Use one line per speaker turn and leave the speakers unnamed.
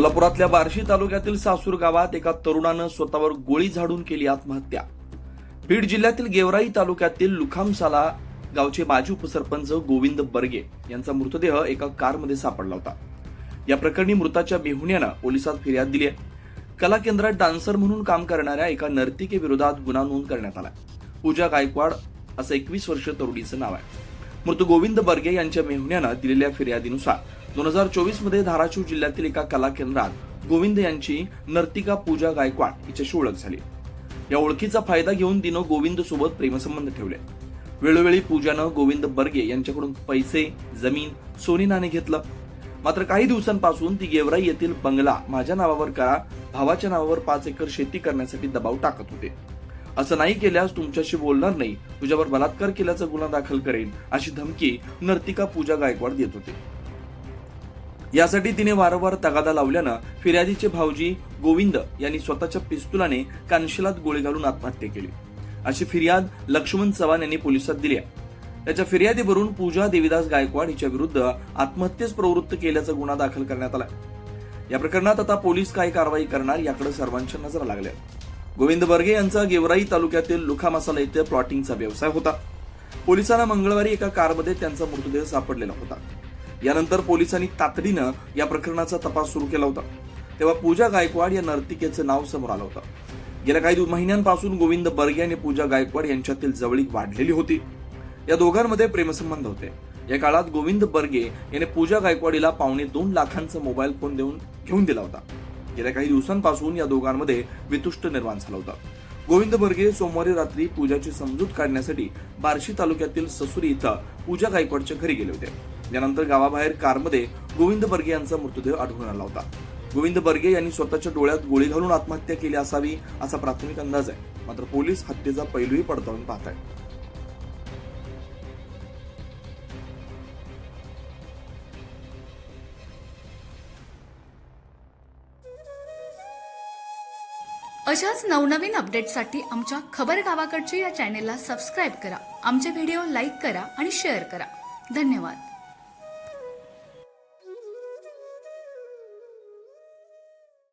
सोलापुरातल्या बार्शी तालुक्यातील सासूर गावात एका तरुणानं स्वतःवर गोळी झाडून केली आत्महत्या. बीड जिल्ह्यातील गेवराई तालुक्यातील लुखामसाला गावचे माजी उपसरपंच गोविंद बर्गे यांचा मृतदेह एका कारमध्ये सापडला होता. या प्रकरणी मृताच्या बेहुण्यानं पोलिसात फिर्याद दिली आहे. कला केंद्रात डान्सर म्हणून काम करणाऱ्या एका नर्तिकेविरोधात गुन्हा नोंद करण्यात आला. पूजा गायकवाड असं एकवीस वर्ष तरुणीचं नाव आहे. मृत गोविंद बर्गे यांच्या मेहुण्यानं दिलेल्या फिर्यादीनुसार दोन हजार चोवीसमध्ये धाराशिव जिल्ह्यातील एका कला केंद्रात गोविंद यांची नर्तिका पूजा गायकवाड हिच्याशी ओळख झाली. या ओळखीचा फायदा घेऊन तिनं गोविंद सोबत प्रेमसंबंध ठेवले. वेळोवेळी पूजानं गोविंद बर्गे यांच्याकडून पैसे जमीन सोने नाणे घेतलं. मात्र काही दिवसांपासून ती गेवराई येथील बंगला माझ्या नावावर करा भावाच्या नावावर पाच एकर शेती करण्यासाठी दबाव टाकत होते. असं नाही केल्यास तुमच्याशी बोलणार नाही तुझ्यावर बलात्कार केल्याचा गुन्हा दाखल करेन अशी धमकी नर्तिका पूजा गायकवाड देत होते. यासाठी तिने वारंवार तगादा लावल्यानं फिर्यादीचे भाऊजी गोविंद यांनी स्वतःच्या पिस्तुलाने कानशिलात गोळी घालून आत्महत्या केली. अशी फिर्याद लक्ष्मण चव्हाण यांनी पोलिसात दिली आहे. त्याच्या फिर्यादीवरून पूजा देवीदास गायकवाड हिच्या विरुद्ध आत्महत्येस प्रवृत्त केल्याचा गुन्हा दाखल करण्यात आला या प्रकरणात आता पोलीस काय कारवाई करणार याकडे सर्वांच्या नजर लागल्या. गोविंद बर्गे यांचा गेवराई तालुक्यातील लुखा मसाला येथे प्लॉटिंगचा व्यवसाय होता. पोलिसांना मंगळवारी एका कारमध्ये त्यांचा मृतदेह सापडलेला होता. यानंतर पोलिसांनी तातडीनं या प्रकरणाचा तपास सुरू केला होता. तेव्हा पूजा गायकवाड या नर्तिकेचं नाव समोर आलं होतं. गेल्या काही महिन्यांपासून गोविंद बर्गे आणि पूजा गायकवाड यांच्यातील जवळीक वाढलेली होती. या दोघांमध्ये प्रेमसंबंध होते. या काळात गोविंद बर्गे याने पूजा गायकवाडीला पावणे दोन लाखांचा मोबाईल फोन देऊन घेऊन दिला होता. गेल्या काही दिवसांपासून या दोघांमध्ये वितुष्ट निर्माण झाला होता. गोविंद बर्गे सोमवारी रात्री पूजाची समजूत काढण्यासाठी बार्शी तालुक्यातील ससुरी इथं पूजा गायकवाडच्या घरी गेले होते. यानंतर गावाबाहेर कारमध्ये गोविंद बर्गे यांचा मृतदेह आढळून आला होता. गोविंद बर्गे यांनी स्वतःच्या डोळ्यात गोळी घालून आत्महत्या केली असावी असा प्राथमिक अंदाज आहे. मात्र पोलीस हत्येचा पैलूही पडताळून पाहत आहेत
अशाच नवनवीन अपडेटसाठी आमच्या खबर गावाकडच्या या चॅनेलला सबस्क्राईब करा. आमचे व्हिडिओ लाईक करा आणि शेअर करा. धन्यवाद.